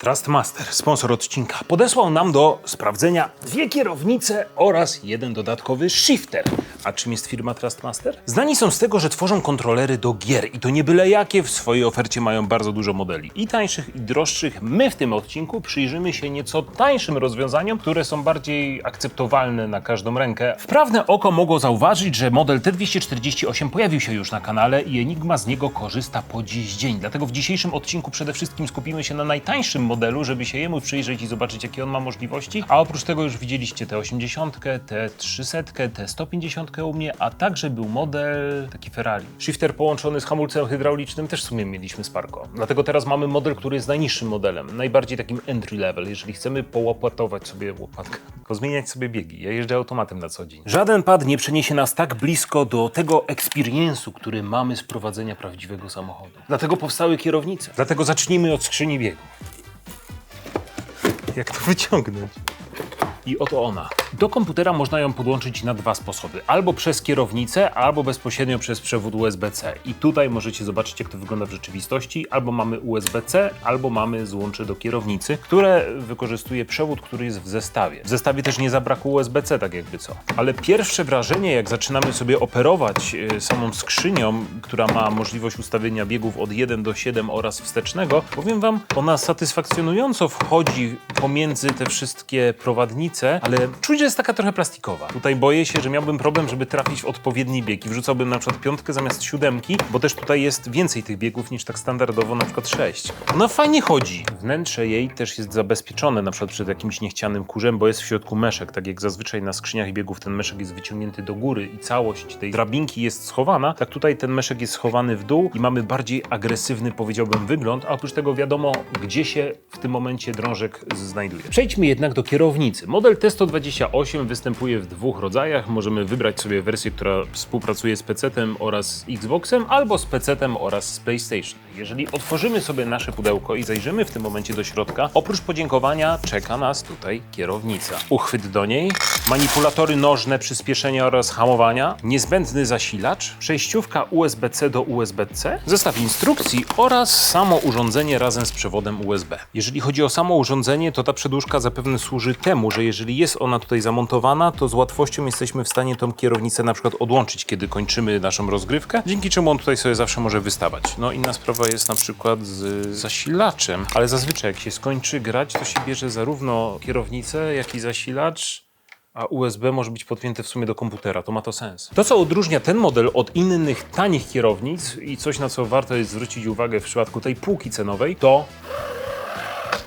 Trustmaster, sponsor odcinka, podesłał nam do sprawdzenia dwie kierownice oraz jeden dodatkowy shifter. A czym jest firma Trustmaster? Znani są z tego, że tworzą kontrolery do gier i to nie byle jakie, w swojej ofercie mają bardzo dużo modeli. I tańszych, i droższych. My w tym odcinku przyjrzymy się nieco tańszym rozwiązaniom, które są bardziej akceptowalne na każdą rękę. Wprawne oko mogło zauważyć, że model T248 pojawił się już na kanale i Enigma z niego korzysta po dziś dzień. Dlatego w dzisiejszym odcinku przede wszystkim skupimy się na najtańszym modelu, żeby się jemu przyjrzeć i zobaczyć, jakie on ma możliwości. A oprócz tego już widzieliście T80, T300, T150 u mnie, a także był model taki Ferrari. Shifter połączony z hamulcem hydraulicznym też w sumie mieliśmy Sparko. Dlatego teraz mamy model, który jest najniższym modelem, najbardziej takim entry level, jeżeli chcemy połopatować sobie łopatkę, pozmieniać sobie biegi. Ja jeżdżę automatem na co dzień. Żaden pad nie przeniesie nas tak blisko do tego experience'u, który mamy z prowadzenia prawdziwego samochodu. Dlatego powstały kierownice. Dlatego zacznijmy od skrzyni biegów. Jak to wyciągnąć? I oto ona. Do komputera można ją podłączyć na dwa sposoby. Albo przez kierownicę, albo bezpośrednio przez przewód USB-C. I tutaj możecie zobaczyć, jak to wygląda w rzeczywistości. Albo mamy USB-C, albo mamy złącze do kierownicy, które wykorzystuje przewód, który jest w zestawie. W zestawie też nie zabrakło USB-C, tak jakby co. Ale pierwsze wrażenie, jak zaczynamy sobie operować y, samą skrzynią, która ma możliwość ustawienia biegów od 1 do 7 oraz wstecznego, powiem Wam, ona satysfakcjonująco wchodzi pomiędzy te wszystkie prowadnice, ale czuć, że jest taka trochę plastikowa. Tutaj boję się, że miałbym problem, żeby trafić w odpowiedni bieg i wrzucałbym na przykład piątkę zamiast siódemki, bo też tutaj jest więcej tych biegów niż tak standardowo na przykład 6. Ona fajnie chodzi. Wnętrze jej też jest zabezpieczone na przykład przed jakimś niechcianym kurzem, bo jest w środku meszek, tak jak zazwyczaj na skrzyniach biegów ten meszek jest wyciągnięty do góry i całość tej drabinki jest schowana, tak tutaj ten meszek jest schowany w dół i mamy bardziej agresywny, powiedziałbym, wygląd, a oprócz tego wiadomo, gdzie się w tym momencie drążek znajduje. Przejdźmy jednak do kierownicy. Model T128 występuje w dwóch rodzajach. Możemy wybrać sobie wersję, która współpracuje z PC-tem oraz Xboxem, albo z PC-tem oraz z PlayStation. Jeżeli otworzymy sobie nasze pudełko i zajrzymy w tym momencie do środka, oprócz podziękowania czeka nas tutaj kierownica. Uchwyt do niej, manipulatory nożne, przyspieszenia oraz hamowania, niezbędny zasilacz, przejściówka USB-C do USB-C, zestaw instrukcji oraz samo urządzenie razem z przewodem USB. Jeżeli chodzi o samo urządzenie, to ta przedłużka zapewne służy temu, że jeżeli jest ona tutaj zamontowana, to z łatwością jesteśmy w stanie tą kierownicę na przykład odłączyć, kiedy kończymy naszą rozgrywkę, dzięki czemu on tutaj sobie zawsze może wystawać. No inna sprawa jest na przykład z zasilaczem, ale zazwyczaj jak się skończy grać, to się bierze zarówno kierownicę, jak i zasilacz, a USB może być podpięte w sumie do komputera, to ma to sens. To, co odróżnia ten model od innych tanich kierownic i coś, na co warto jest zwrócić uwagę w przypadku tej półki cenowej, to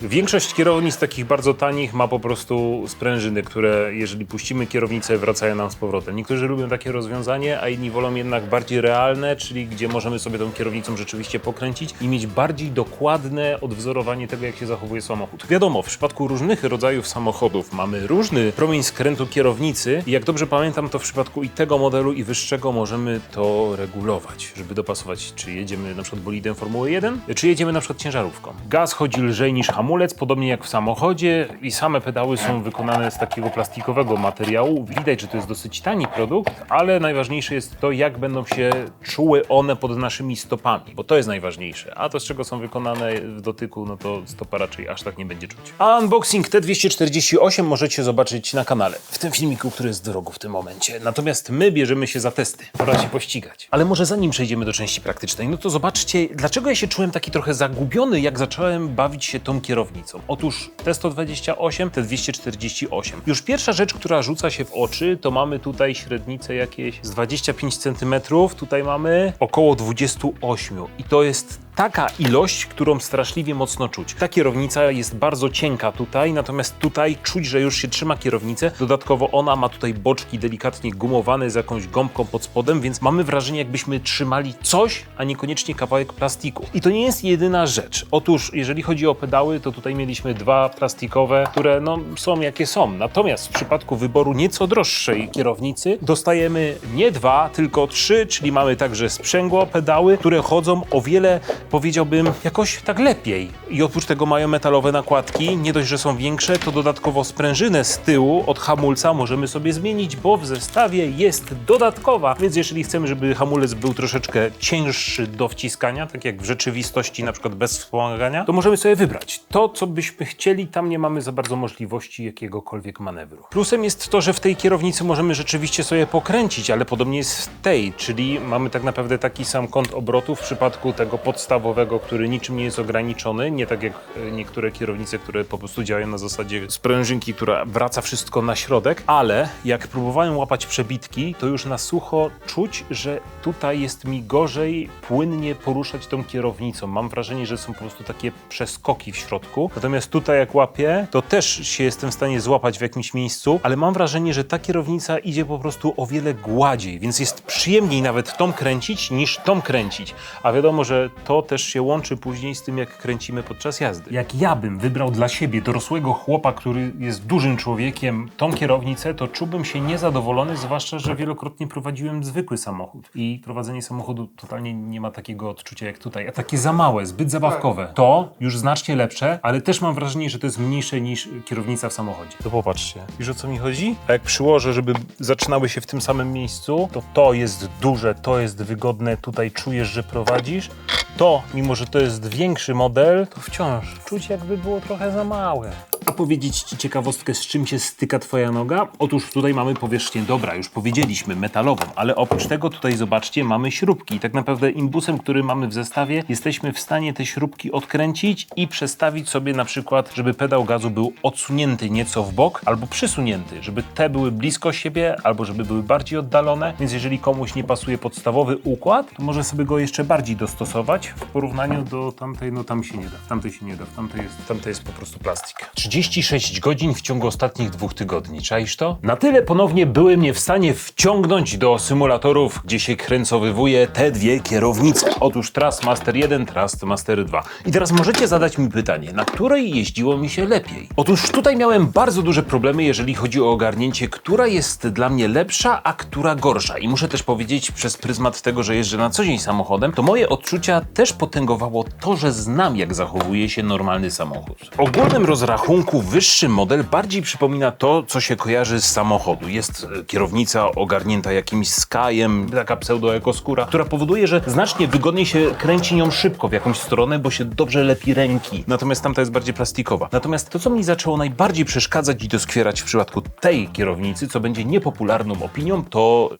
Większość kierownic takich bardzo tanich ma po prostu sprężyny, które jeżeli puścimy kierownicę, wracają nam z powrotem. Niektórzy lubią takie rozwiązanie, a inni wolą jednak bardziej realne, czyli gdzie możemy sobie tą kierownicą rzeczywiście pokręcić i mieć bardziej dokładne odwzorowanie tego, jak się zachowuje samochód. Wiadomo, w przypadku różnych rodzajów samochodów mamy różny promień skrętu kierownicy i jak dobrze pamiętam, to w przypadku i tego modelu i wyższego możemy to regulować, żeby dopasować, czy jedziemy na przykład bolidem Formuły 1, czy jedziemy na przykład ciężarówką. Gaz chodzi lżej niż hamulec, hamulec, podobnie jak w samochodzie i same pedały są wykonane z takiego plastikowego materiału. Widać, że to jest dosyć tani produkt, ale najważniejsze jest to, jak będą się czuły one pod naszymi stopami, bo to jest najważniejsze. A to, z czego są wykonane w dotyku, no to stopa raczej aż tak nie będzie czuć. A unboxing T248 możecie zobaczyć na kanale, w tym filmiku, który jest w drogu w tym momencie. Natomiast my bierzemy się za testy, pora się pościgać. Ale może zanim przejdziemy do części praktycznej, no to zobaczcie, dlaczego ja się czułem taki trochę zagubiony, jak zacząłem bawić się tą kierownicą kierownicą. Otóż T128, T248. Już pierwsza rzecz, która rzuca się w oczy, to mamy tutaj średnicę jakieś z 25 cm, tutaj mamy około 28 i to jest taka ilość, którą straszliwie mocno czuć. Ta kierownica jest bardzo cienka tutaj, natomiast tutaj czuć, że już się trzyma kierownicę. Dodatkowo ona ma tutaj boczki delikatnie gumowane z jakąś gąbką pod spodem, więc mamy wrażenie, jakbyśmy trzymali coś, a niekoniecznie kawałek plastiku. I to nie jest jedyna rzecz. Otóż, jeżeli chodzi o pedały, to tutaj mieliśmy dwa plastikowe, które no, są jakie są. Natomiast w przypadku wyboru nieco droższej kierownicy dostajemy nie dwa, tylko trzy, czyli mamy także sprzęgło, pedały, które chodzą o wiele powiedziałbym, jakoś tak lepiej. I oprócz tego mają metalowe nakładki, nie dość, że są większe, to dodatkowo sprężynę z tyłu od hamulca możemy sobie zmienić, bo w zestawie jest dodatkowa. Więc jeżeli chcemy, żeby hamulec był troszeczkę cięższy do wciskania, tak jak w rzeczywistości, na przykład bez wspomagania, to możemy sobie wybrać. To, co byśmy chcieli, tam nie mamy za bardzo możliwości jakiegokolwiek manewru. Plusem jest to, że w tej kierownicy możemy rzeczywiście sobie pokręcić, ale podobnie jest w tej, czyli mamy tak naprawdę taki sam kąt obrotu w przypadku tego podstawowego, który niczym nie jest ograniczony, nie tak jak e, niektóre kierownice, które po prostu działają na zasadzie sprężynki, która wraca wszystko na środek, ale jak próbowałem łapać przebitki, to już na sucho czuć, że tutaj jest mi gorzej płynnie poruszać tą kierownicą. Mam wrażenie, że są po prostu takie przeskoki w środku. Natomiast tutaj jak łapię, to też się jestem w stanie złapać w jakimś miejscu, ale mam wrażenie, że ta kierownica idzie po prostu o wiele gładziej, więc jest przyjemniej nawet tą kręcić niż tą kręcić. A wiadomo, że to też się łączy później z tym, jak kręcimy podczas jazdy. Jak ja bym wybrał dla siebie dorosłego chłopa, który jest dużym człowiekiem, tą kierownicę, to czułbym się niezadowolony, zwłaszcza, że wielokrotnie prowadziłem zwykły samochód. I prowadzenie samochodu totalnie nie ma takiego odczucia jak tutaj. A takie za małe, zbyt zabawkowe. To już znacznie lepsze, ale też mam wrażenie, że to jest mniejsze niż kierownica w samochodzie. To popatrzcie. Wiesz o co mi chodzi? A jak przyłożę, żeby zaczynały się w tym samym miejscu, to to jest duże, to jest wygodne, tutaj czujesz, że prowadzisz. To, mimo że to jest większy model, to wciąż czuć jakby było trochę za małe. A powiedzieć Ci ciekawostkę, z czym się styka Twoja noga? Otóż tutaj mamy powierzchnię, dobra, już powiedzieliśmy, metalową, ale oprócz tego tutaj zobaczcie, mamy śrubki. Tak naprawdę imbusem, który mamy w zestawie, jesteśmy w stanie te śrubki odkręcić i przestawić sobie na przykład, żeby pedał gazu był odsunięty nieco w bok albo przysunięty, żeby te były blisko siebie albo żeby były bardziej oddalone. Więc jeżeli komuś nie pasuje podstawowy układ, to może sobie go jeszcze bardziej dostosować w porównaniu do tamtej, no tam się nie da, w tamtej się nie da, w tamtej jest, tamtej jest po prostu plastik. 36 godzin w ciągu ostatnich dwóch tygodni, czaisz to? Na tyle ponownie były mnie w stanie wciągnąć do symulatorów, gdzie się kręcowywuje te dwie kierownice. Otóż Trustmaster 1, Trustmaster 2. I teraz możecie zadać mi pytanie, na której jeździło mi się lepiej? Otóż tutaj miałem bardzo duże problemy, jeżeli chodzi o ogarnięcie, która jest dla mnie lepsza, a która gorsza. I muszę też powiedzieć, przez pryzmat tego, że jeżdżę na co dzień samochodem, to moje odczucia też potęgowało to, że znam, jak zachowuje się normalny samochód. W ogólnym rozrachunku wyższy model bardziej przypomina to, co się kojarzy z samochodu. Jest e, kierownica ogarnięta jakimś skajem, taka pseudo-ekoskóra, która powoduje, że znacznie wygodniej się kręci nią szybko w jakąś stronę, bo się dobrze lepi ręki. Natomiast tamta jest bardziej plastikowa. Natomiast to, co mi zaczęło najbardziej przeszkadzać i doskwierać w przypadku tej kierownicy, co będzie niepopularną opinią, to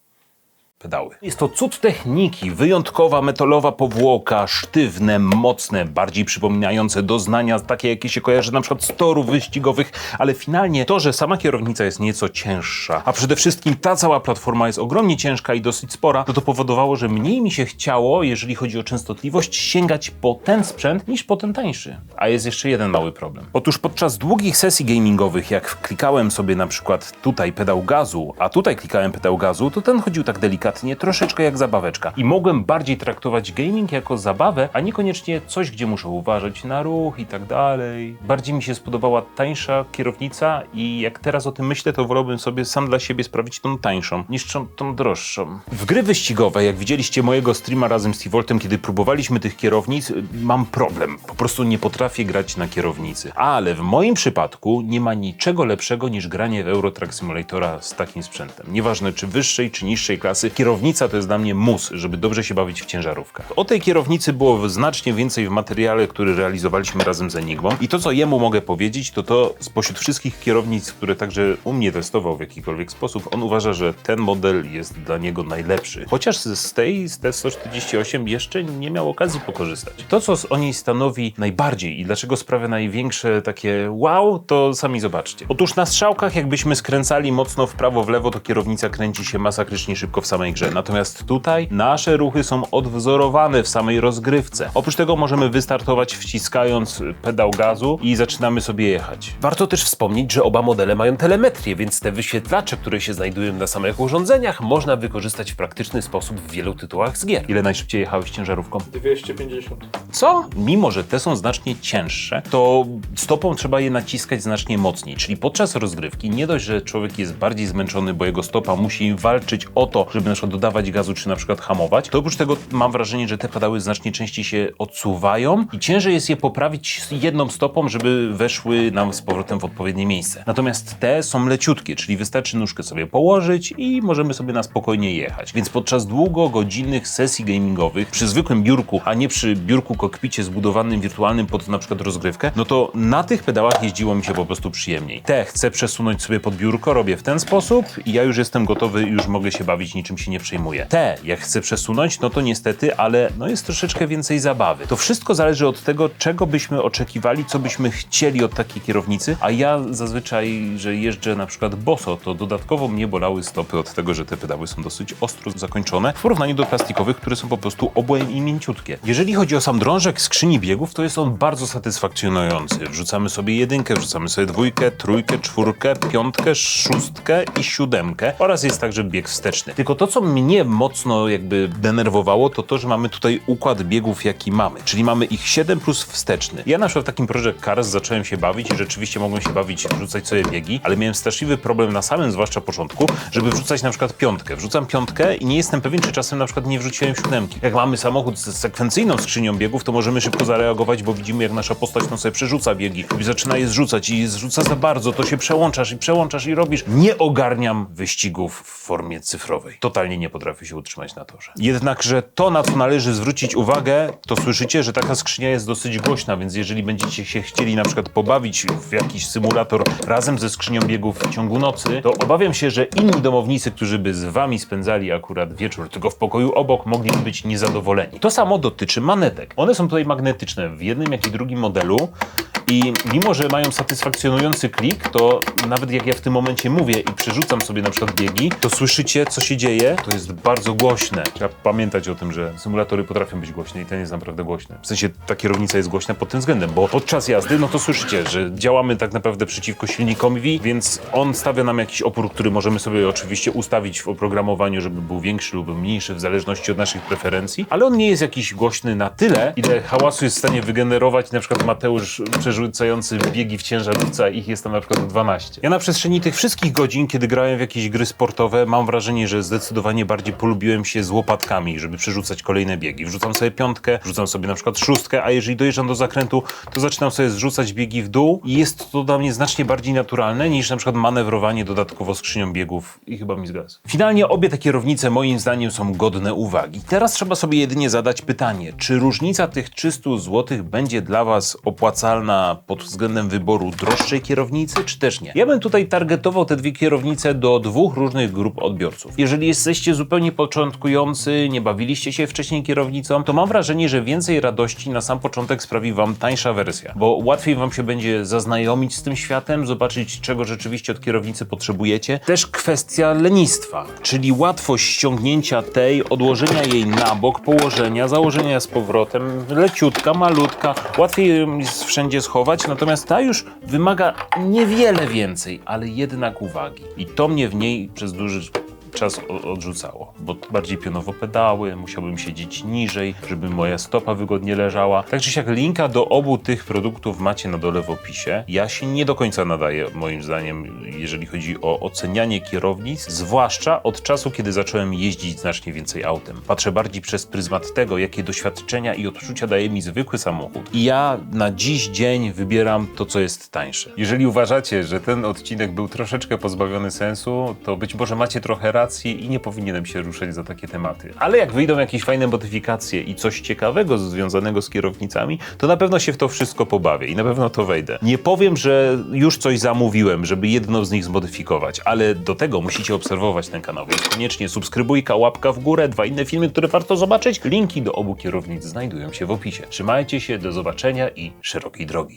pedały. Jest to cud techniki, wyjątkowa metalowa powłoka, sztywne, mocne, bardziej przypominające doznania, takie jakie się kojarzy na przykład z torów wyścigowych, ale finalnie to, że sama kierownica jest nieco cięższa, a przede wszystkim ta cała platforma jest ogromnie ciężka i dosyć spora, to to powodowało, że mniej mi się chciało, jeżeli chodzi o częstotliwość, sięgać po ten sprzęt niż po ten tańszy. A jest jeszcze jeden mały problem. Otóż podczas długich sesji gamingowych, jak klikałem sobie na przykład tutaj pedał gazu, a tutaj klikałem pedał gazu, to ten chodził tak delikatnie, troszeczkę jak zabaweczka. I mogłem bardziej traktować gaming jako zabawę, a niekoniecznie coś, gdzie muszę uważać na ruch i tak dalej. Bardziej mi się spodobała tańsza kierownica i jak teraz o tym myślę, to wolałbym sobie sam dla siebie sprawić tą tańszą, niż tą, tą droższą. W gry wyścigowe, jak widzieliście mojego streama razem z T-Voltem, kiedy próbowaliśmy tych kierownic, mam problem. Po prostu nie potrafię grać na kierownicy. Ale w moim przypadku nie ma niczego lepszego niż granie w Euro Truck Simulatora z takim sprzętem. Nieważne czy wyższej, czy niższej klasy, kierownica to jest dla mnie mus, żeby dobrze się bawić w ciężarówkę. O tej kierownicy było znacznie więcej w materiale, który realizowaliśmy razem z Enigmą i to, co jemu mogę powiedzieć, to to spośród wszystkich kierownic, które także u mnie testował w jakikolwiek sposób, on uważa, że ten model jest dla niego najlepszy. Chociaż z tej, z T148 jeszcze nie miał okazji pokorzystać. To, co o niej stanowi najbardziej i dlaczego sprawia największe takie wow, to sami zobaczcie. Otóż na strzałkach, jakbyśmy skręcali mocno w prawo, w lewo, to kierownica kręci się masakrycznie szybko w samej grze. Natomiast tutaj nasze ruchy są odwzorowane w samej rozgrywce. Oprócz tego możemy wystartować wciskając pedał gazu i zaczynamy sobie jechać. Warto też wspomnieć, że oba modele mają telemetrię, więc te wyświetlacze, które się znajdują na samych urządzeniach, można wykorzystać w praktyczny sposób w wielu tytułach z gier. Ile najszybciej jechałeś ciężarówką? 250. Co? Mimo, że te są znacznie cięższe, to stopą trzeba je naciskać znacznie mocniej. Czyli podczas rozgrywki nie dość, że człowiek jest bardziej zmęczony, bo jego stopa musi walczyć o to, żeby na przykład dodawać gazu, czy na przykład hamować, to oprócz tego mam wrażenie, że te pedały znacznie częściej się odsuwają i ciężej jest je poprawić jedną stopą, żeby weszły nam z powrotem w odpowiednie miejsce. Natomiast te są leciutkie, czyli wystarczy nóżkę sobie położyć i możemy sobie na spokojnie jechać. Więc podczas długogodzinnych sesji gamingowych przy zwykłym biurku, a nie przy biurku kokpicie zbudowanym wirtualnym pod na przykład rozgrywkę, no to na tych pedałach jeździło mi się po prostu przyjemniej. Te chcę przesunąć sobie pod biurko, robię w ten sposób i ja już jestem gotowy, już mogę się bawić, niczym się nie przejmuję. Te, jak chcę przesunąć, no to niestety, ale no jest troszeczkę więcej zabawy. To wszystko zależy od tego, czego byśmy oczekiwali, co byśmy chcieli od takiej kierownicy, a ja zazwyczaj, że jeżdżę na przykład boso, to dodatkowo mnie bolały stopy od tego, że te pedały są dosyć ostro zakończone w porównaniu do plastikowych, które są po prostu obłem i mięciutkie. Jeżeli chodzi o sam drążek skrzyni biegów, to jest on bardzo satysfakcjonujący. Wrzucamy sobie jedynkę, wrzucamy sobie dwójkę, trójkę, czwórkę, piątkę, szóstkę i siódemkę oraz jest także bieg wsteczny. Tylko to, co mnie mocno jakby denerwowało, to to, że mamy tutaj układ biegów, jaki mamy. Czyli mamy ich 7 plus wsteczny. Ja na przykład w takim Project Cars zacząłem się bawić i rzeczywiście mogłem się bawić, wrzucać sobie biegi, ale miałem straszliwy problem na samym zwłaszcza początku, żeby wrzucać na przykład piątkę. Wrzucam piątkę i nie jestem pewien, czy czasem na przykład nie wrzuciłem siódemki. Jak mamy samochód z sekwencyjną skrzynią biegów, to możemy szybko zareagować, bo widzimy, jak nasza postać no sobie przerzuca biegi i zaczyna je zrzucać i zrzuca za bardzo, to się przełączasz i przełączasz i robisz. Nie ogarniam wyścigów w formie cyfrowej. Totalnie nie potrafię się utrzymać na torze. Jednakże to, na co należy zwrócić uwagę, to słyszycie, że taka skrzynia jest dosyć głośna, więc jeżeli będziecie się chcieli na przykład pobawić w jakiś symulator razem ze skrzynią biegów w ciągu nocy, to obawiam się, że inni domownicy, którzy by z wami spędzali akurat wieczór tylko w pokoju obok, mogliby być niezadowoleni. To samo dotyczy manetek. One są tutaj magnetyczne w jednym, jak i drugim modelu. I mimo, że mają satysfakcjonujący klik, to nawet jak ja w tym momencie mówię i przerzucam sobie na przykład biegi, to słyszycie, co się dzieje. To jest bardzo głośne. Trzeba pamiętać o tym, że symulatory potrafią być głośne i ten jest naprawdę głośny. W sensie ta kierownica jest głośna pod tym względem, bo podczas jazdy, no to słyszycie, że działamy tak naprawdę przeciwko silnikowi, więc on stawia nam jakiś opór, który możemy sobie oczywiście ustawić w oprogramowaniu, żeby był większy lub mniejszy w zależności od naszych preferencji, ale on nie jest jakiś głośny na tyle, ile hałasu jest w stanie wygenerować na przykład Mateusz przerzucający biegi w ciężarówce, ich jest tam na przykład 12. Ja na przestrzeni tych wszystkich godzin, kiedy grałem w jakieś gry sportowe, mam wrażenie, że zdecydowanie bardziej polubiłem się z łopatkami, żeby przerzucać kolejne biegi. Wrzucam sobie piątkę, wrzucam sobie na przykład szóstkę, a jeżeli dojeżdżam do zakrętu, to zaczynam sobie zrzucać biegi w dół i jest to dla mnie znacznie bardziej naturalne niż na przykład manewrowanie dodatkowo skrzynią biegów i chyba mi zgadza. Finalnie obie te kierownice moim zdaniem są godne uwagi. Teraz trzeba sobie jedynie zadać pytanie, czy różnica tych 300 zł będzie dla Was opłacalna pod względem wyboru droższej kierownicy, czy też nie? Ja bym tutaj targetował te dwie kierownice do dwóch różnych grup odbiorców. Jeżeli jesteście zupełnie początkujący, nie bawiliście się wcześniej kierownicą, to mam wrażenie, że więcej radości na sam początek sprawi Wam tańsza wersja, bo łatwiej Wam się będzie zaznajomić z tym światem, zobaczyć czego rzeczywiście od kierownicy potrzebujecie. Też kwestia lenistwa, czyli łatwość ściągnięcia tej, odłożenia jej na bok, położenia, założenia z powrotem, leciutka, malutka, łatwiej jest wszędzie schować, natomiast ta już wymaga niewiele więcej, ale jednak uwagi. I to mnie w niej przez duży czas odrzucało, bo bardziej pionowo pedały, musiałbym siedzieć niżej, żeby moja stopa wygodnie leżała. Tak czy siak linka do obu tych produktów macie na dole w opisie. Ja się nie do końca nadaję, moim zdaniem, jeżeli chodzi o ocenianie kierownic, zwłaszcza od czasu, kiedy zacząłem jeździć znacznie więcej autem. Patrzę bardziej przez pryzmat tego, jakie doświadczenia i odczucia daje mi zwykły samochód. I ja na dziś dzień wybieram to, co jest tańsze. Jeżeli uważacie, że ten odcinek był troszeczkę pozbawiony sensu, to być może macie trochę racji i nie powinienem się ruszać za takie tematy. Ale jak wyjdą jakieś fajne modyfikacje i coś ciekawego związanego z kierownicami, to na pewno się w to wszystko pobawię i na pewno to wejdę. Nie powiem, że już coś zamówiłem, żeby jedną z nich zmodyfikować, ale do tego musicie obserwować ten kanał, więc koniecznie subskrybujka, łapka w górę, dwa inne filmy, które warto zobaczyć. Linki do obu kierownic znajdują się w opisie. Trzymajcie się, do zobaczenia i szerokiej drogi.